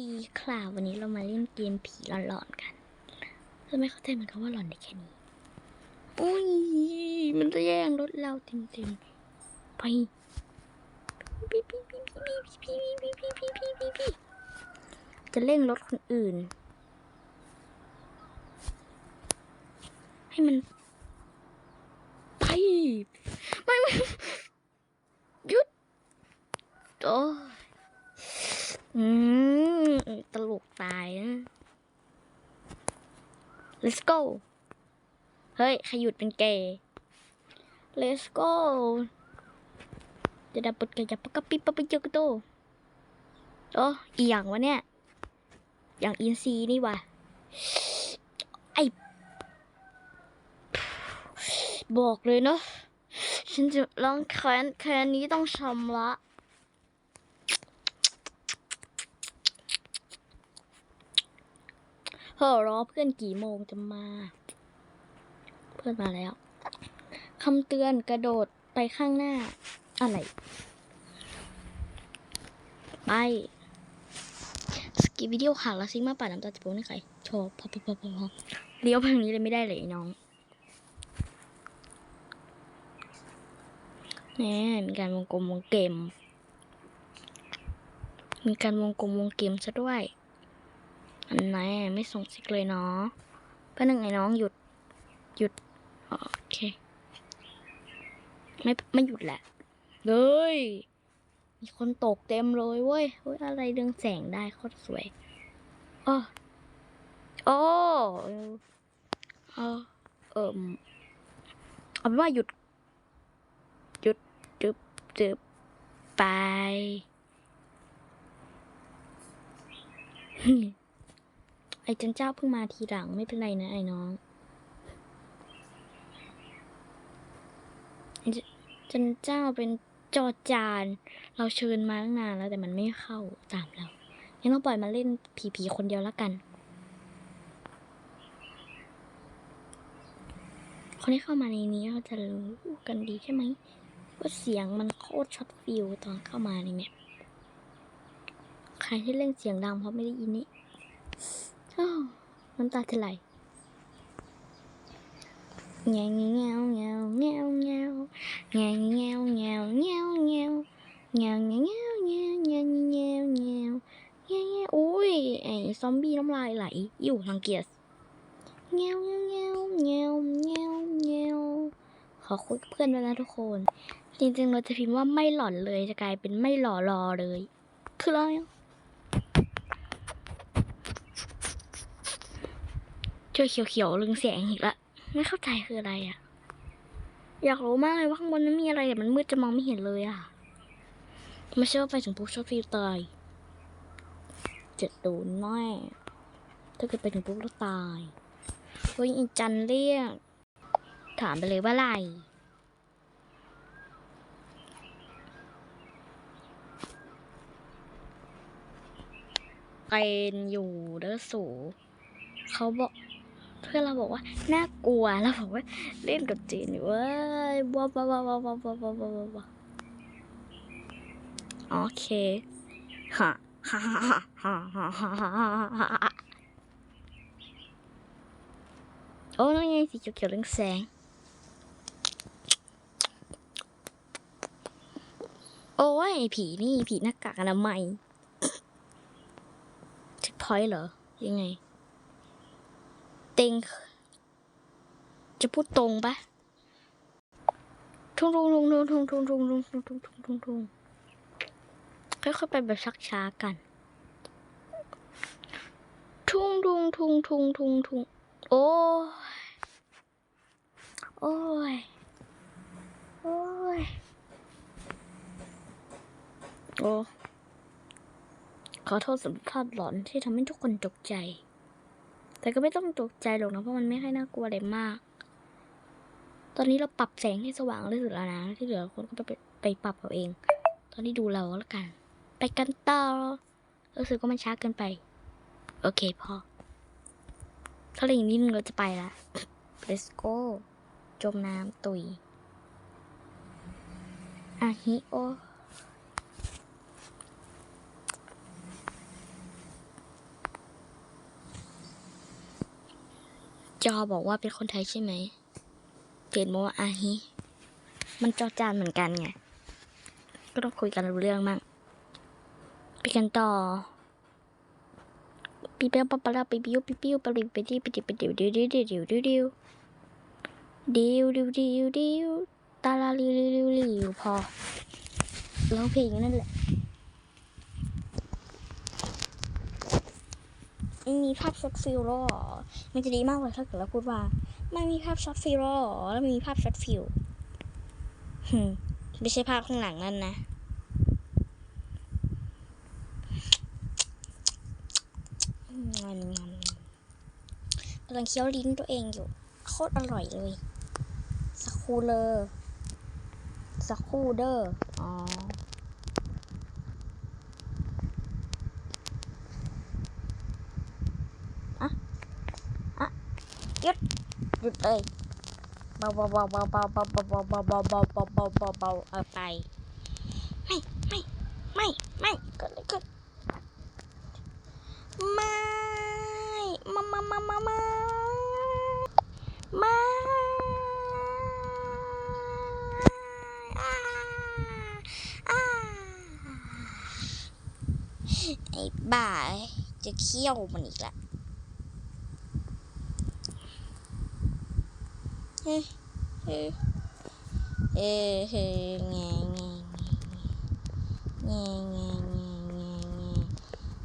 ดีค่ะ วันนี้เรามาเล่นเกมผีหลอนๆกันเพื่อไม่เข้าใจมันก็ว่าหลอนได้แค่นี้ โอ้ย มันจะแย่งรถเราเต็มๆ ไปจะเร่งรถคนอื่น ให้มัน ไป ไม่ไม่หยุด โอ้อืม let's go เฮ้ยใครหยุดเป็นเกย์ let's go จะดับปดกระยับปะกะปิปะปิเจกโตโอ้อีหยังวะเนี่ย อย่างอินซีนี่วะไอบอกเลยเนาะฉันจะล้างแค้นแค้นนี้ต้องชำระ เฮ้อรอเพื่อนกี่โมงจะมา เพื่อนมาแล้วคำเตือนกระโดดไปข้างหน้า อะไร ไปสกิปวิดีโอขาดแล้วซิงมาป่าน้ำตาจะโป้นี่ใครโชว์พอพอพอพอเลี้ยวไปทางนี้เลยไม่ได้เลยน้องแน่มีการวงกลมวงเกม มีการวงกลมวงเกมซะด้วย อันไหนไม่ส่งซิกเลยเนาะแป๊บนึงไอ้น้องหยุด หยุด โอเค ไม่ไม่หยุดแหละ เลย มีคนตกเต็มเลยเว้ยเฮ้ย อะไรเรืองแสงได้โคตรสวยอ้อโอ้เออเออเออเอาเป็นว่าหยุด หยุดจึบจึบไป ไอ้จันเจ้าเพิ่งมาทีหลังไม่เป็นไรนะไอ้น้อง จันเจ้าเป็นจอจาน เราเชิญมาตั้งนานแล้วแต่มันไม่เข้าตามเรายังต้องปล่อยมาเล่นผีๆคนเดียวแล้วกัน คนที่เข้ามาในนี้เขาจะรู้กันดีใช่ไหมว่าเสียงมันโคตรช็อตฟิลตอนเข้ามาในแมปใครที่เล่นเสียงดังเพราะไม่ได้ยินนี่ น้ำตาจะไหลแงวแงวแงวแงวแงวแงวแงวแงวแงวแงวแงวแงวแงวแงวแงวแงวแงวแงวอุ้ยไอ้ซอมบี้น้ำลายไหลอยู่ทางเกียร์แงวแงวแงวแงวแงวแงวขอคุยกับเพื่อนด้วยนะทุกคน จริงๆเราจะพิมพ์ว่าไม่หลอนเลยจะกลายเป็นไม่หล่อรอเลย คืออะไร อะเจอเขียวๆเรืองแสงอีกละ ไม่เข้าใจคืออะไรอะ่ะ อยากรู้มากเลยว่าข้างบนนั้นมีอะไรแต่มันมืดจะมองไม่เห็นเลยอะ่ะไม่ใช่ว่าไปถึงปุ๊บชอบฟิลตายจะโดนแน่ถ้าเกิดไปถึงปุ๊บแล้วตายเฮ้ยอีจันเรียก ถามไปเลยว่าอะไรเป็นอยู่เด้อสูเขาบอก เพื่อนเราบอกว่าน่ากลัวเราบอกว่าเล่นกับจีนอยู่เว้ยบ้าบ้าบ้าบ้าบ้าบ้าบ้าบ้าบ้าบ้าโอเคฮะฮ่าฮ่าฮ่าฮ่าฮ่าฮ่าฮ่าฮ่าโอ้นั่นไงสีเขียวๆเรืองแสงโอ้ยผีนี่ผีหน้ากากอนามัยเช็คพอยต์เหรอ ยังไง เต็ง จะพูดตรงปะทุ่งทุ่งทุ่งทุ่งทุ่งทุ่งทุ่งทุ่งทุ่งทุ่งทุ่งทุ่งทุ่งค่อยๆไปแบบชักช้ากัน ทุ่งทุ่งทุ่งทุ่งทุ่งทุ่งโอ้ยโอ้ยโอ้ยโอ้ขอโทษสำหรับภาพหลอนที่ทำให้ทุกคนตกใจ แต่ก็ไม่ต้องตกใจหรอกนะเพราะมันไม่ค่อยน่ากลัวอะไรมาก ตอนนี้เราปรับแสงให้สว่างที่สุดแล้วนะ ที่เหลือคนก็ไปไปปรับเอาเอง ตอนนี้ดูเราแล้วกัน ไปกันต่อรู้สึกว่ามันช้าเกินไป โอเคพอถ้าเราอย่างนี้นึงเราจะไปละ let's go จมน้ำตุยอาฮิโอ จอบอกว่าเป็นคนไทยใช่ไหมเปลี่ยนมาว่าอาฮิ มันจอจานเหมือนกันไง ก็ต้องคุยกันรู้เรื่องมั่งไปกันต่อปีเปียวปะปะละปีปิ้วปีปิ้วปะริปะดิปะดิปะดิวดิวดิวดิวดิวดิวดิวดิวดิวดิวดิวตาลาลิวลิวลิวลิวพอร้องเพลงนั่นแหละ ไม่มีภาพช็อตฟิลหรอ มันจะดีมากเลยถ้าเกิดเราพูดว่า ไม่มีภาพช็อตฟิลหรอ แล้วมีภาพช็อตฟิลหึมไม่ใช่ภาพข้างหลังนั่นนะงอนงอนกำลังเคี้ยวลิ้นตัวเองอยู่ โคตรอร่อยเลยสักคูเลยสักคูเด้ออ๋อ หยุดเลยเบาเบาเบาเบาเบาเบาเบาเบาเบาเบาเบาเบาเบาเบาเบาเอาไปไม่ไม่ไม่ไม่กิดอะไรขึ้นไม่มามามามามาไม่อ่าอ่าไอ้บ้าจะเคี่ยวมันอีกละ เฮ้เฮ้เฮ้เฮ้แงแงแงแงแง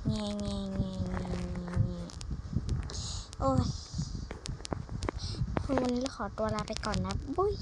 แงแงแงแงโอ้ยวันนี้เราขอตัวลาไปก่อนนะบุ้ย